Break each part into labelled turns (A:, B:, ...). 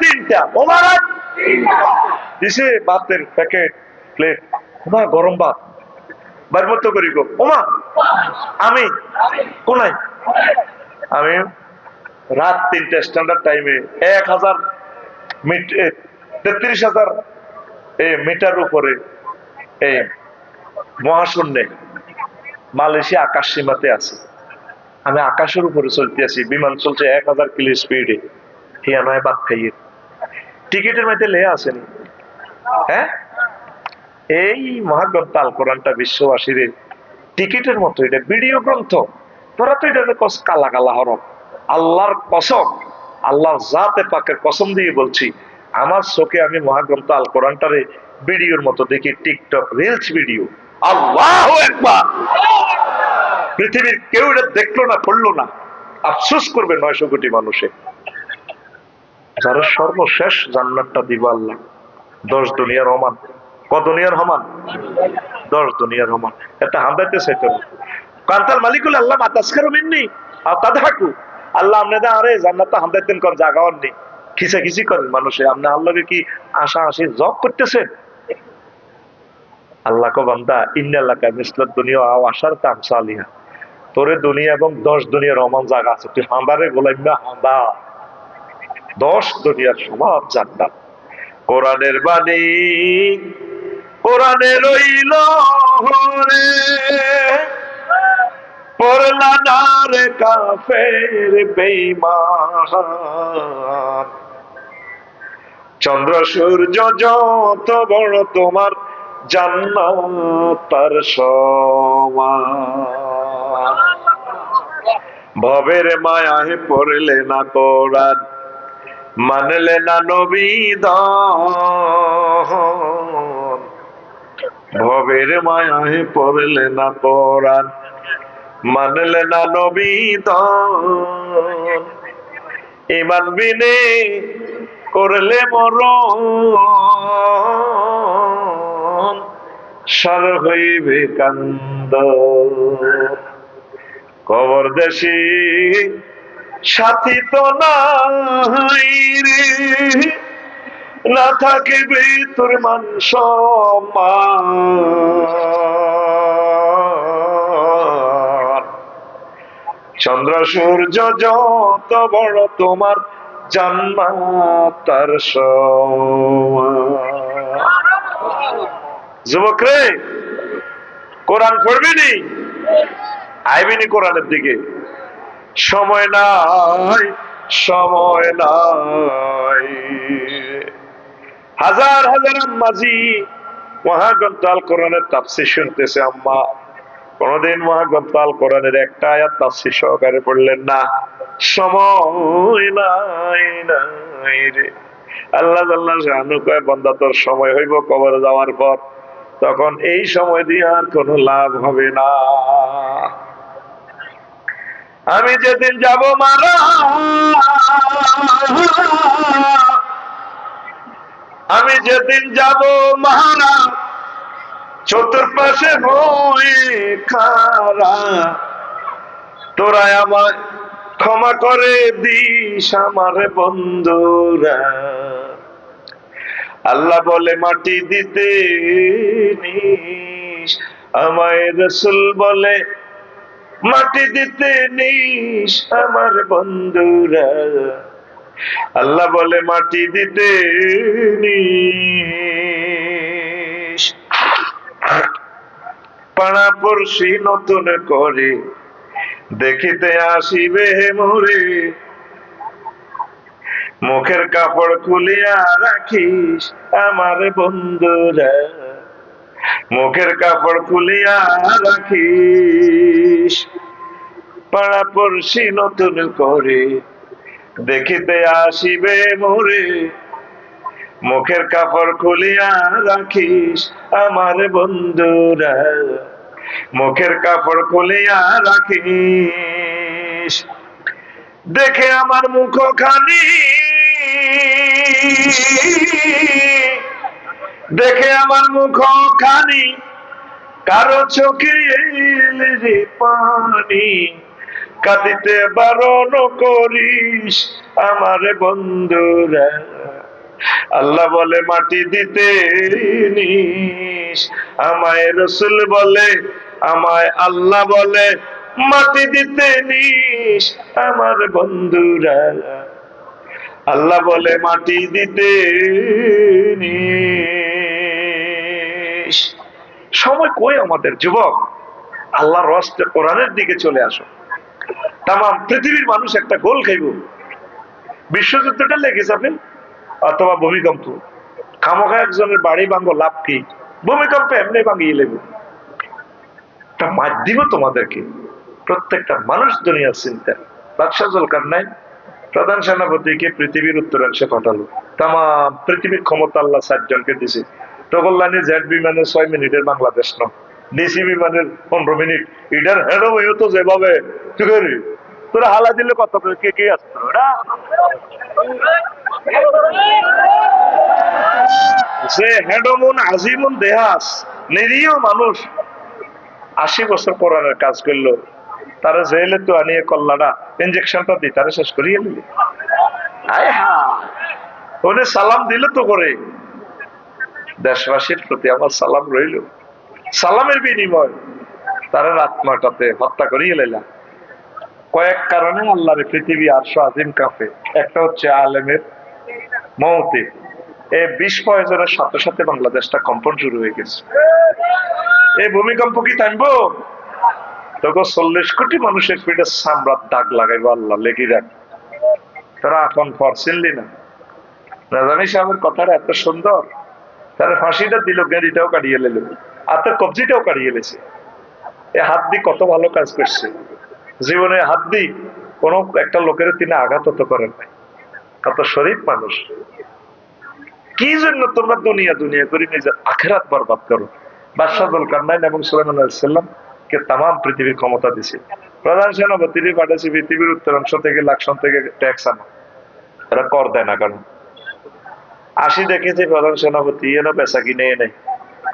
A: তিনটা। রাত দিছে ভাতের প্যাকেট প্লেট ওমা, গরম ভাত। বাড়ির মতো করি গো। ওমা, আমি? কোনায়? আমি রাত তিনটা স্ট্যান্ডার্ড টাইমে এক হাজার তেত্রিশ হাজার মিটার উপরে এই মহাশূন্যে মালয়েশিয়া আকাশ সীমাতে আছে। আমি আকাশের উপরে চলতে আছি। বিমান চলছে এক হাজার কিলো স্পিডে হিয়া নয় বাদ খাইয়ে। টিকিটের মধ্যে লেয়া আসেনি হ্যাঁ? এই মহাগ্রন্থ আল কোরআনটা বিশ্ববাসীর টিকিটের মতো, এটা ভিডিও গ্রন্থ। তোরা তো এটা কালা কালা হরফ আল্লাহর কসম, আল্লাহর জাতে পাকের কসম দিয়ে বলছি, আমার চোখে আমি মহাগ্রন্থ আল কোরআনটারে ভিডিওর মতো দেখি, টিকটক রিলস ভিডিও। আল্লাহ একবার পৃথিবীর কেউ এটা দেখল না পড়ল না। আফসোস করবে নয়শো কোটি মানুষে। যারা সর্বশেষ জান্নাতটা দিব আল্লাহ। দশ দুনিয়ার সমান ক দুনিয়ার সমান দশ দুনিয়ার সমান এটা কান্তাল আল্লাহ মাতাসকারও মিননি। আর আল্লাহ আপনাদের আরে করেন মানুষে। আপনি আল্লাহকে কি আশা জব করতেছেন? আল্লাহ কো বান্দা ইন্নাল্লাকা দুনিয়া আও আশার তামসালিহা তোরে দুনিয়া এবং দশ দুনিয়ার রমান জায়গা আছে। তুই হাঁদারে গোলাইমা হাঁদা দশ দুনিয়ার সমাপ জান্নাত কোরআনের বাণী, কোরআনে রইল হরে। পড়লা না রে কাফের বেঈমান। চন্দ্র সূর্য যত বড় তোমার জান্নাত, তার সমান। ভবের মায়াহে পড়লে না কোরআন মানলে না নবীদ ভবের মায়াহে পড়লে না কোরআন। মানলে না নবীদ ইমান বিনে করলে মরণ। সার হইবে কান্দ। কবর দেশি সাথী তো রে। না থাকিবে তোর মান চন্দ্র সূর্য যত বড় তোমার জান্নাত, তার যুবক রে, কোরআন পড়বিনি আইবিনি কোরআনের দিকে? সময় নাই সময় নাই। হাজার হাজার আম্মাজি মহাগ্রন্থ আল কোরআনের তাফসির শুনতেছে আম্মা। কোনদিন মহাগ্রন্থ আল কোরআনের একটা আয়াত তাফসির সহকারে পড়লেন না। সময় নাই নাই রে। আল্লাহ আল্লাহ শাহানু কয়, বন্দা, তোর সময় হইব কবরে যাওয়ার পর। তখন এই সময় দিয়ে আর কোনো লাভ হবে না। আমি যেদিন যাব মারা, আমি যেদিন যাব মারা, চতুর্পাশে হয়ে খারা। তোরা আমার ক্ষমা করে দিস আমার বন্ধুরা। আল্লাহ বলে, মাটি দিতে নিস। আমায় রসুল বলে মাটি দিতে নিস আমার বন্ধুরা। আল্লাহ বলে, মাটি দিতে পাড়া পড়শি নতুন করে, দেখিতে আসিবে মোরে। মুখের কাপড় খুলিয়া রাখিস আমার বন্ধুরা। মুখের কাপড় খুলিয়া রাখিস। পাড়া পড়শি নতুন করে দেখিতে আসিবে মোরে। মুখের কাপড় খুলিয়া রাখিস আমার বন্ধুরা। মুখের কাপড় খুলিয়া রাখিস। দেখে আমার মুখ খানি দেখে আমার মুখ খানি, কারও চোখে পানি। কাঁদিতে বারণ করিস আমার বন্ধুরা। আল্লাহ বলে, মাটি দিতে নিস। আমায় রসুল বলে, আমায় আল্লাহ বলে, মাটি দিতে নিস আমার বন্ধুরা। আল্লাহ বলে, মাটি দিতে নিস। সময় কই আমাদের, যুবক? আল্লাহর রস্তে কোরআনের দিকে চলে আসো। তাম পৃথিবীর মানুষ একটা গোল খাইব। বিশ্বযুদ্ধটা লেগে যাবে অথবা ভূমিকম্প। খামোখা একজনের বাড়ি ভাঙ্গো লাভ কি? ভূমিকম্পে এমনি ভাঙিয়ে লেবে একটা মাধ্যম তোমাদেরকে। প্রত্যেকটা মানুষ দুনিয়ার চিন্তা। বাদশাহ জলকার নাই প্রধান সেনাপতিকে পৃথিবীর উত্তরাংশে পাঠালো। তাম পৃথিবীর ক্ষমতা আল্লাহ ষাট জনকে দিছে টগল্লানি জেড বিমানে ছয় মিনিটের বাংলাদেশ ন। ডিসি বিমানের পনেরো মিনিট। ইডার হেডো হইও তো যেভাবে তোরা হালা দিলে কত কে কে ওরা যে দেহাস, নিরীহ মানুষ, আশি বছর কাজ করল। তারা জেলে তো আনিয়ে কল্লাটা ইঞ্জেকশনটা দিই তারা শেষ করিয়ে নিলে আয় হা ওনে সালাম দিলে তো করে। দেশবাসীর প্রতি আমার সালাম রইল। সালামের বিনিময় তারা আত্মাটাতে হত্যা করিয়ে লাইলা। কয়েক কারণে আল্লাহর পৃথিবী আটশো আজিম কাঁপে। একটা হচ্ছে আলেমের মৌতে এই বিশ প্রয়োজনের সাথে সাথে বাংলাদেশটা কম্পন শুরু হয়ে গেছে। এই ভূমিকম্প কি থামবো? তখন চল্লিশ কোটি মানুষের পিঠে সামরাত দাগ লাগাইবো আল্লাহ লেগে রাখ। তারা এখন পর চিনলি না। রাজানি সাহেবের কথাটা এত সুন্দর? তারা ফাঁসিটা দিল, গাড়িটাও কাটিয়ে লেল হাতের কবজিটাও কাটিয়ে লেছে এ হাত দিয়ে কত ভালো কাজ করছে। জীবনে হাত দিয়ে কোনো একটা লোকের তিনি আঘাত হতে করেন নাই। কত শরীফ মানুষ। কি জন্য তোমরা দুনিয়া দুনিয়া করে নিজের আখেরাত বরবাদ করো? বাদশাহ কান্নাইন এবং সুলাইমান কে তাম পৃথিবীর ক্ষমতা দিছে। প্রধান সেনাপতি পাঠাচ্ছে পৃথিবীর উত্তরাংশ থেকে লাকসাম থেকে ট্যাক্স আনা। এরা কর দেয় না কারণ। আসি দেখে যে প্রধান সেনাপতি এনে বেচা কিনে এনে।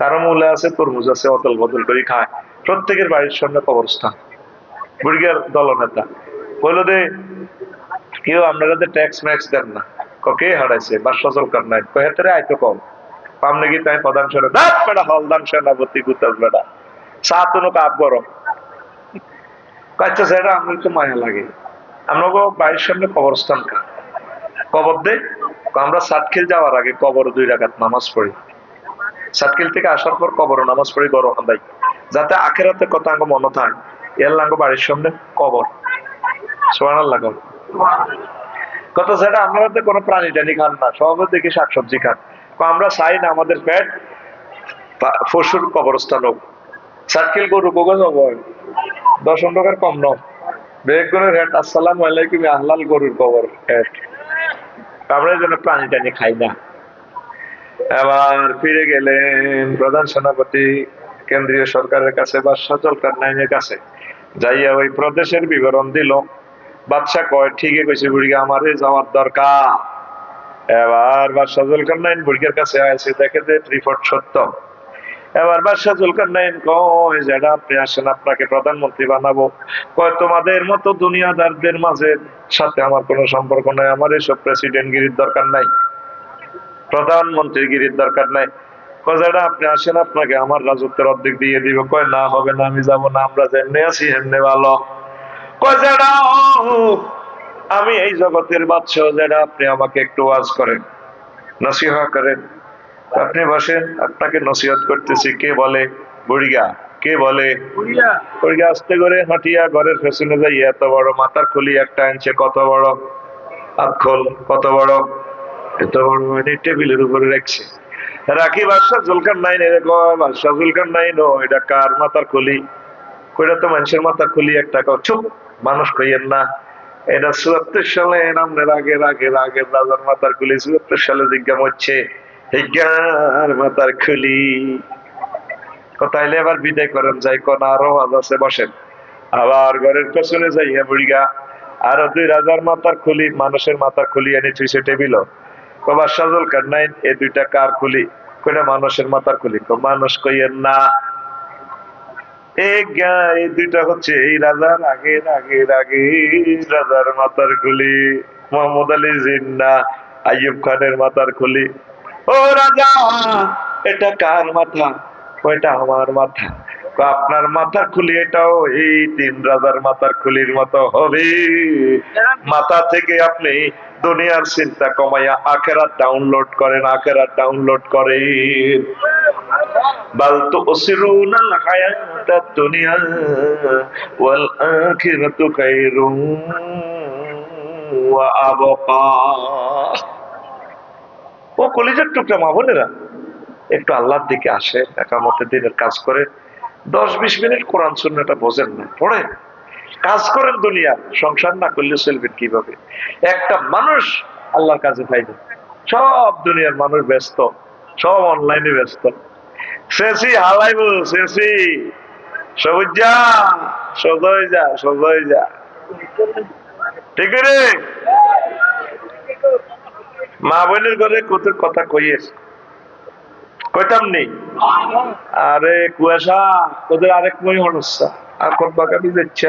A: কারও মূলে আছে, তরমুজ আছে অদল বদল করে খায়। প্রত্যেকের বাড়ির সামনে কবরস্থান। বুড়িয়ার দলনেতা। বলল দে কেউ আপনারা যে ট্যাক্স ম্যাক্স দেন না কে হারাইছে, বা সচল কর নাই? কহেতরে আইতো কম পাম নাকি তাই প্রধান সেনা দাঁত হলদান সেনাপতি গুতাল বেড়া চা সাতুনো কাপ গরম। কাচ্চা আমার তো মায়া লাগে। আমরা বাড়ির সামনে কবরস্থান কবর দে আমরা সাতখিল যাওয়ার আগে কবর দুই রাখাত নামাজ পড়ি। সাতখিল থেকে আসার পর কবর নামাজ পড়ি গরম হান্দাই যাতে আখেরাতে কথা আঙ্গ মনে থাকে। এর বাড়ির সামনে কবর। সেটা কোনো প্রাণী টানি খান না সব দেখি খান। আমরা চাই না আমাদের পেট পশুর কবরস্থান হোক গরু যাব? দশম টাকার কম ন বেগুনের হেট, আসসালাম আলাইকুম আহলাল গরুর কবর, হেট। আমরা যেন প্রাণী টানি খাই না। এবার ফিরে গেলেন প্রধান সেনাপতি, কেন্দ্রীয় সরকারের কাছে বা সচল কারনাইনের কাছে। যাইয়া ওই প্রদেশের বিবরণ দিল। বাদশাহ কয়, ঠিকই কইছে বুড়িকে আমারে যাওয়ার দরকার। এবার বাদশাহ জুলকারনাইন বুড়িকের কাছে আছে দেখে যে রিপোর্ট সত্য। এবার বাদশাহ জুলকারনাইন কয় যেটা আপনি আসেন, আপনাকে প্রধানমন্ত্রী বানাবো। কয়, তোমাদের মতো দুনিয়াদারদের মাঝে সাথে আমার কোনো সম্পর্ক নাই, আমার এসব প্রেসিডেন্ট গিরির দরকার নাই প্রধানমন্ত্রী গিরির দরকার নাই। আপনি আসেন, আপনাকে আমার রাজত্বের অর্ধেক দিয়ে দিব। কয়, না, হবে না, আমি যাব না, আমরা যেমনি আছি এমনি ভালো। আমি এই জগতের বাদশাহ যেটা আপনি আমাকে একটু ওয়াজ করেন, নসিহা করেন। আপনি বসেন আপনাকে নসিহত করতেছি কে বলে? বুড়িয়া কে বলে? বুড়িয়া আস্তে করে হাঁটিয়া ঘরের পেছনে যাই এত বড় মাথার খুলি একটা আনছে কত বড় আতখোল কত বড় এত বড় মানে টেবিলের উপরে রাখছে। রাখি বাদশাহ জুলকার নাইন এরকম বাদশাহ জুলকার নাইন ও এটা কার মাথার খুলি? কইটা তো মানুষের মাথার খুলি একটা চুপ মানুষ কইয়েন না। এটা চুয়াত্তর সালে নামের আগের আগের আগের রাজার মাথার খুলি চুয়াত্তর সালে জিজ্ঞাম হচ্ছে মাথার খুলি। বিদায় করেন, যাই বসেন। আবার ঘরের পেছনে দুই রাজার মাথার খুলি, মানুষের মাথার খুলি এনে থুইছে টেবিল কবার সাজল কান্নাইন এই দুইটা কার খুলি? কইটা মানুষের মাথার খুলি। মানুষ কইয়েন না। এই দুইটা হচ্ছে এই রাজার আগের আগের আগে রাজার মাথার খুলি। মোহাম্মদ আলী জিন্না, আইয়ুব খানের মাথার খুলি। ও রাজা, এটা কার মাথা? ওইটা আমার মাথা। আপনার মাথা খুলি এটাও এই তিন রাজার মাথার খুলির মতো হবে। মাথা থেকে আপনি দুনিয়ার চিন্তা কমাইয়া আখেরা ডাউনলোড করেন আখেরা ডাউনলোড করেন। বালতু ওসিরুনাল হায়াতাদ দুনিয়া, ওয়াল আখিরাতু খায়রুম ওয়া আবকা। ও কলিজার টুকরা মা বোনেরা। একটু আল্লাহর দিকে আসে একামতের দিনের কাজ করে। দশ বিশ মিনিট কোরআন শূন্যটা বোঝেন না, পড়েন। কাজ করেন দুনিয়া সংসার না করলে চলবেন কীভাবে? একটা মানুষ আল্লাহর কাছে পাইবে সব দুনিয়ার মানুষ ব্যস্ত, সব অনলাইনে ব্যস্ত। শেষি, হালাইব, শেষি। সবুজ যা সজয় যা সজয় যা ঠিক রে? মা বোনের ঘরে কত কথা কইয়েস কইতাম নেই। আরে কুয়াশা, তোদের আরেক মই হনসা, আর কোন বাগাবি যাচ্ছে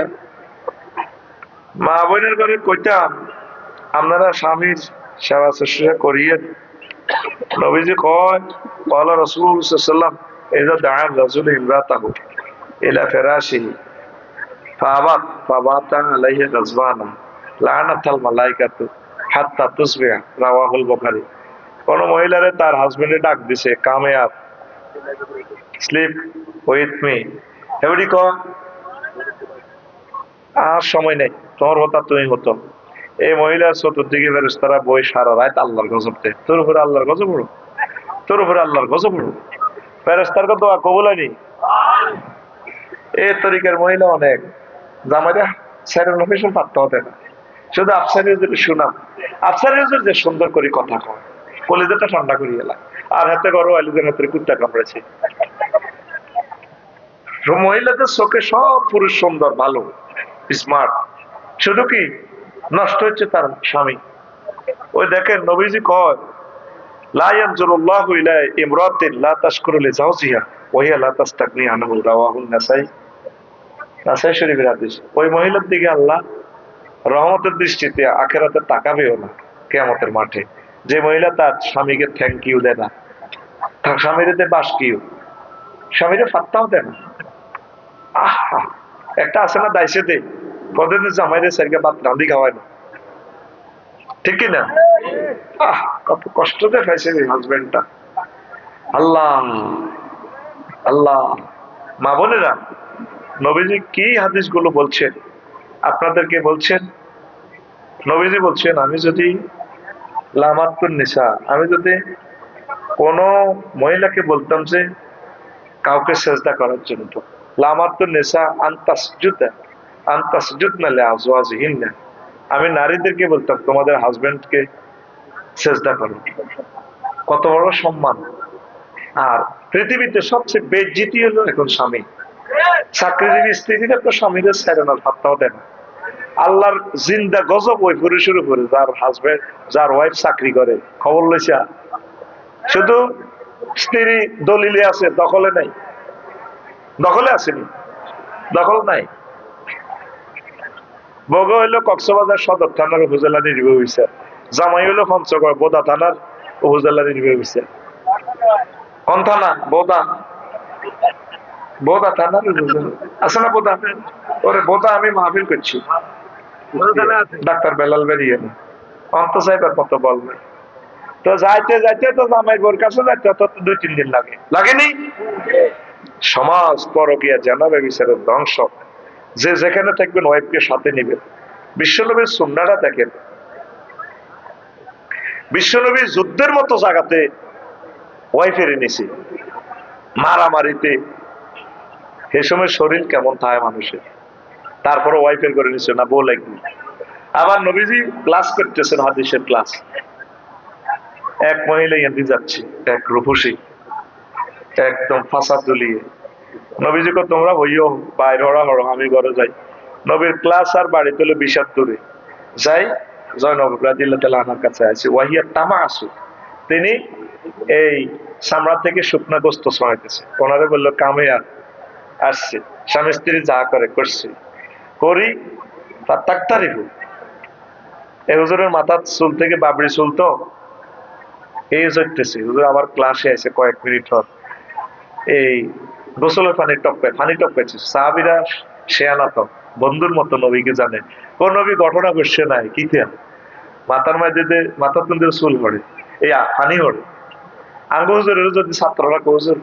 A: মা বোনের ঘরে কইতাম, আপনারা স্বামীর সেবা শুশ্রূষা করিয়ে নবীজি কয় কলা রসুল সাল্লাম এজা দাঁড়ান রসুল ইমরাতাহু ইলা ফেরাসিহি ফাবাত, ফাবাতা আলাইহি গাজবানা লানাতাল মালাইকাতু। হাত্তা তুসবে রাওয়াহুল বখারি। কোন মহিলারে তার হাজবেন্ডে ডাক দিছে কামে আপ স্লিপ উইথ মি এবারই ক আর সময় নেই তোর হতা তুমি হতো এই মহিলার চতুর্দিকে বেরোস তারা বই সারা রাত আল্লাহর গজবতে তোর উপরে আল্লাহর গজব উড়ো তোর উপরে আল্লাহর গজব উড়ো ফেরেস্তার কত দোয়া কবুল হয়নি। এ তরিকের মহিলা অনেক। জামাইরা স্যারের লোকেশন পাত্তা হতে না। শুধু আফসার ইউজুর শুনাম। আফসার ইউজুর যে সুন্দর করে কথা কয়, কলিজাটা ঠান্ডা করি এলাম আর হাতে গরো আলিদের হাতে কুত্তা কামড়েছে মহিলাদের চোখে সব পুরুষ সুন্দর, ভালো স্মার্ট শুধু কি? নষ্ট হচ্ছে তার স্বামী। ওই দেখেন, নবীজি কয় ওই মহিলার দিকে আল্লাহ রহমতের দৃষ্টিতে আখেরাতে তাকাবেও না, কিয়ামতের মাঠে। যে মহিলা তার স্বামীকে থ্যাংক ইউ দেয় না, তার স্বামীরে বাস কিউ স্বামীরে ফাত্তাও দেয় না। একটা আছে না দাইসে দে, কদিন জামাইরে সাইকে ভাত রাঁধি খাওয়ায় না। ঠিক কিনা? আহ, কত কষ্ট দেখাইছে হাজবেন্ডটা আল্লাহ আল্লাহ। মা বোনেরা, নবীজি কি হাদিসগুলো বলছেন আপনাদেরকে বলছেন, নবীজি বলছেন, আমি যদি লামাত্তুর নিশা আমি যদি কোন মহিলাকে বলতাম যে কাউকে সেজদা করার জন্য আন্তাসজুদা আন্তাসজুদ নালে আজওয়াজহিন না আমি নারীদেরকে বলতাম, তোমাদের হাজবেন্ডকে চেষ্টা করো। কত বড় সম্মান। আর পৃথিবীতে সবচেয়ে বেজ্জিতি হলো এখন স্বামী। চাকরিজীবী স্ত্রীরা তো স্বামীদের না ভাবতাও দেয় না। আল্লাহর জিন্দা গজব ওই পুরুষের উপরে, যার হাজবেন্ড যার ওয়াইফ চাকরি করে। খবর লইছা? শুধু স্ত্রী দলিলে আছে, দখলে নাই? দখলে আসেনি? দখল নাই? বগ হইল কক্সবাজার সদর থানার উপজেলা নির্বাহী হয়েছে জামাই হইল পঞ্চগড় বোদা থানার উপজেলা নির্বাহী হয়েছে কোন থানা? বোদা। বোদা থানার আছে না বোদা? ওরে বোদা আমি মাহফিল করছি। ডাক্তার বেলাল বেরিয়ে না। অন্ত সাহেবের মতো বলবে তো যাইতে যাইতে তো জামাই বোর কাছে যাইতে তো দুই, তিন দিন লাগে। লাগেনি? সমাজ পরকিয়া জানাবে বিচারের ধ্বংস। যে যেখানে থাকবেন ওয়াইফকে সাথে নিবেন। বিশ্বনবীর সুন্নাটা দেখেন। বিশ্বনবীর যুদ্ধের মতো জায়গাতে ওয়াইফের নিছে। মারামারিতে। সে সময় শরীর কেমন থাকে মানুষের? তারপরে ওয়াইফের করে নিচ্ছে না বউ লাগবে। আবার নবীজি ক্লাস করতেছেন, হাদিসের ক্লাস এক মহিলা ইয়াদি যাচ্ছে, এক রূপসী। একদম ফাঁসা তুলিয়ে। নবীজিকে তোমরা হইও, বাইরে হরা হরো আমি ঘরে যাই। নবীর ক্লাস আর বাড়ি তুলে বিষাদ দূরে। যাই, জয়নব রাজিল্লাহ আনার কাছে আছে ওয়াহিয়া তামা আসু তিনি এই সামরা থেকে শুকনা গোস্ত ছড়াইতেছে। ওনারে বলল কামে আসছে। স্বামী স্ত্রী যা করে, করছে। করি, তার তাক্তারি এই হুজুরের মাথার চুল থেকে বাবরি চুল তো? এই জড়তেছে হুজুর আবার ক্লাসে আছে কয়েক মিনিট হল এই গোসলের পানি টপকে পানি টপকেছে সাহাবিরা শেয়ানা তো, বন্ধুর মতো নবীকে জানে। কোন নবী ঘটনা করছে নাই, কি মাথার মাঝে মাথার তুলতে চুল পড়ে এই পানি পড়ে আঙ্গ হুজুরের যদি ছাত্ররা কৌজুর